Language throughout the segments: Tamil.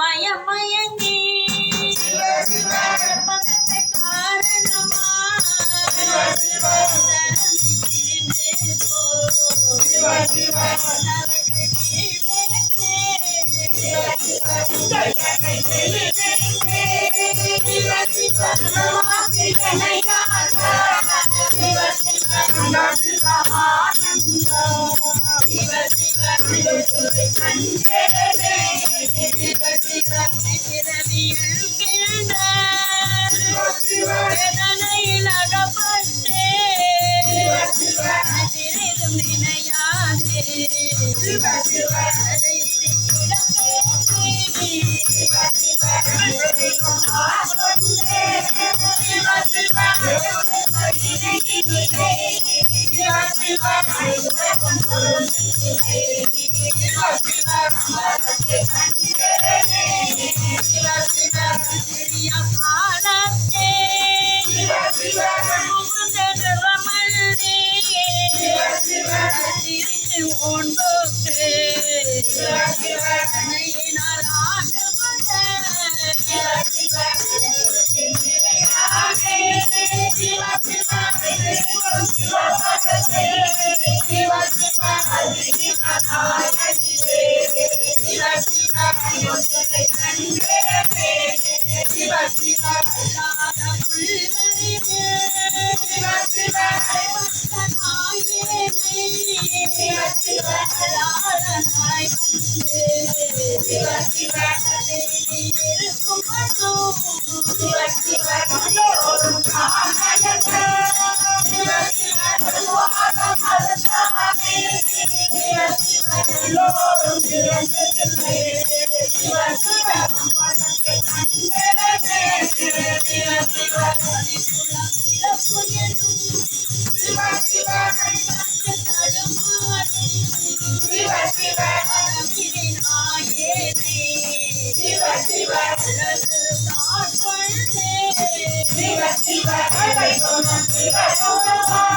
மயமயங்கி வேதனையில் அகப்பட்டே Bye.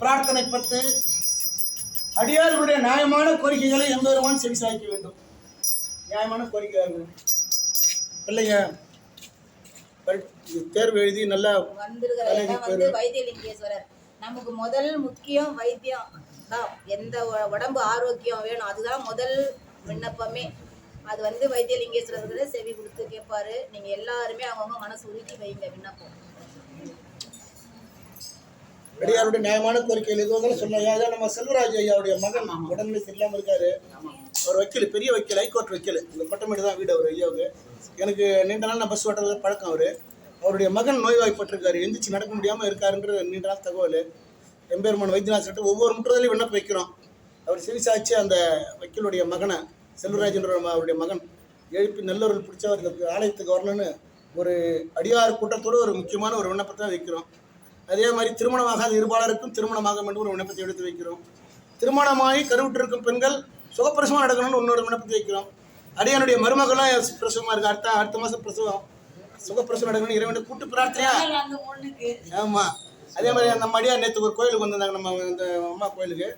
பிரார்த்தனை பத்து. அடியார்களுடைய நியாயமான கோரிக்கைகளை எம்பெருமான் செவி சாய்க்க வேண்டும். நியாயமான கோரிக்கை பிள்ளைங்க தேர்வு எழுதி நல்லா வைத்தியலிங்கேஸ்வரர். நமக்கு முதல் முக்கியம் வைத்தியம். தான் எந்த உடம்பு ஆரோக்கியம் வேணும். அதுதான் முதல் விண்ணப்பமே. அது வந்து வைத்தியலிங்கேஸ்வரர் செவி கொடுத்து கேட்பாரு. நீங்க எல்லாருமே அவங்கவுங்க மனசு உருக்கி வைங்க விண்ணப்பம். அடியாருடைய நியாயமான கோரிக்கைகள் எதுவும் சொல்ல அதாவது நம்ம செல்வராஜ் ஐயாவுடைய மகன். உடல்நிலை சரியில்லாம இருக்காரு. ஒரு வக்கீல் பெரிய வக்கீல் ஹைகோர்ட் வக்கீல். இந்த பட்டமேடு தான் வீடு அவர் ஐயாவுக்கு. எனக்கு நீண்ட நாள் நான் பஸ் ஓட்டுறது பழக்கம் அவர். அவருடைய மகன் நோய்வாய்ப்பட்டிருக்காரு. எந்திரிச்சு நடக்க முடியாமல் இருக்காருன்ற நீண்ட நாள் தகவல். எம்பெருமான் வைத்தியநாத் சொல்லிட்டு ஒவ்வொரு முற்றுதலையும் விண்ணப்ப வைக்கிறோம். அவர் சிகிச்சாச்சு அந்த வக்கீலுடைய மகனை செல்வராஜன்ற அவருடைய மகன் எழுப்பி நல்லொருள் பிடிச்சவர் இந்த ஆலயத்துக்கு வரணும்னு ஒரு அடியார் கூட்டத்தோடு ஒரு முக்கியமான ஒரு விண்ணப்பத்தை வைக்கிறோம். அதே மாதிரி திருமணமாகாத இருபாலருக்கும் திருமணமாக வேண்டும் ஒரு விண்ணப்பத்தை எடுத்து வைக்கிறோம். திருமணமாகி கருவுற்றிருக்கும் பெண்கள் சுகப்பிரசவம் நடக்கணும்னு இன்னொரு விண்ணப்பத்தை வைக்கிறோம். அடியானுடைய மருமகளும் பிரசவமாக இருக்குது அடுத்த அடுத்த மாதம் பிரசவம். சுகப்பிரசவம் நடக்கணும் இறைவனை கூட்டு பிரார்த்தனையா? ஆமாம் அதே மாதிரி நம்ம அடியார் நேற்று ஒரு கோயிலுக்கு வந்திருந்தாங்க நம்ம இந்த அம்மா கோயிலுக்கு.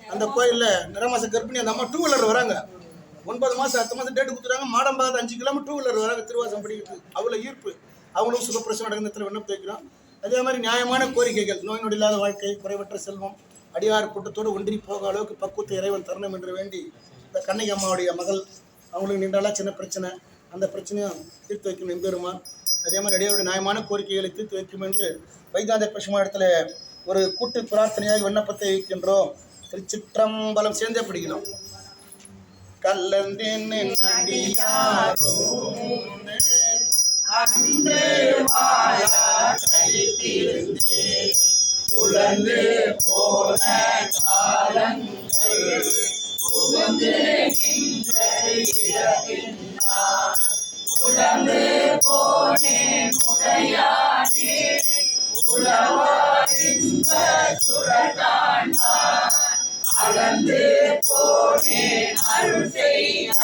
அந்த கோயிலில் நிறமாச கர்ப்பிணி அந்த அம்மா டூ வீலர் வராங்க. ஒன்பது மாதம் அடுத்த மாதம் டேட்டு கொடுத்துறாங்க மாடம் பார்த்து அஞ்சு கிலோமீட்டர் டூ வீலர் வராங்க திருவாசம் படிக்கிறது. அவ்வளோ ஈர்ப்பு. அவங்களும் சுகப்பிரசவம் நடக்கிறதுல விண்ணப்பத்தை வைக்கிறோம் அதே மாதிரி நியாயமான கோரிக்கைகள் நோய் நொடி இல்லாத வாழ்க்கை குறைவற்ற செல்வம் அடியார் கூட்டத்தோடு ஒன்றி போக அளவுக்கு பக்குவத்தை இறைவன் தரணும் என்று வேண்டி இந்த கண்ணகி அம்மாவுடைய மகள் அவங்களுக்கு நின்றாலா சின்ன பிரச்சனை. அந்த பிரச்சனையும் தீர்த்து வைக்கும் எம்பெருமான். அதே மாதிரி அடியாருடைய நியாயமான கோரிக்கைகளை தீர்த்து வைக்கும் என்று வைகாந்த பெருமா ஒரு கூட்டு பிரார்த்தனையாக விண்ணப்பத்தை வைக்கின்றோம் திருச்சிற்றம்பலம் சேர்ந்தே பிடிக்கணும் கல்லந்தின் நடியாரோ உழந்து போன காலங்கள் நின்ற உழந்து போனேன் உடையானே உழவார் இன்ப சுரத்தான் அளந்து போனேன் அருள் செய்ய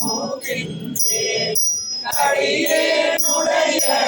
முனிவாரடியேன் கடியே கடியேனுடைய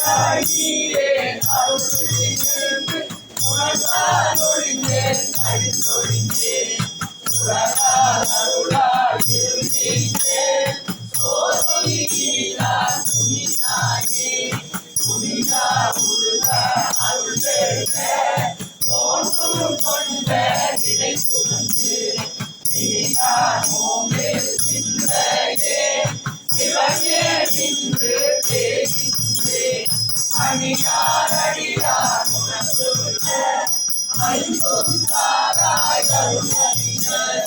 நீராகியே அருள் உலகால் ஒழிந்தேன் அடித்தொழிந்தேன் உலகால் அருளால் இருந்தேன் சோதியினால் துணியாகி துணியா உருக அருள் பெருக தோன்றும் கொண்ட நிலை புகுந்து நீதான் மோமே நின்றையே சிவனே நின்று அடியாரடியார் உனக்கு அன்புத்தாராய் கருணடியர்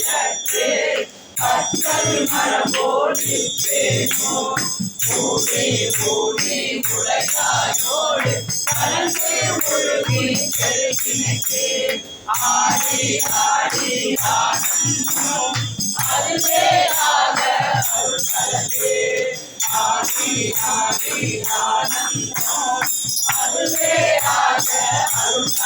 சற்றே அச்சல் மரபோடு பேசோ பூவே பூவே உலகாயோடு கலந்து ஒழுகி கருகினே ஆடி ஆடி ஆனந்தம் அதுவே ஆக அருள் ஆடி ஆடி ஆனந்தம்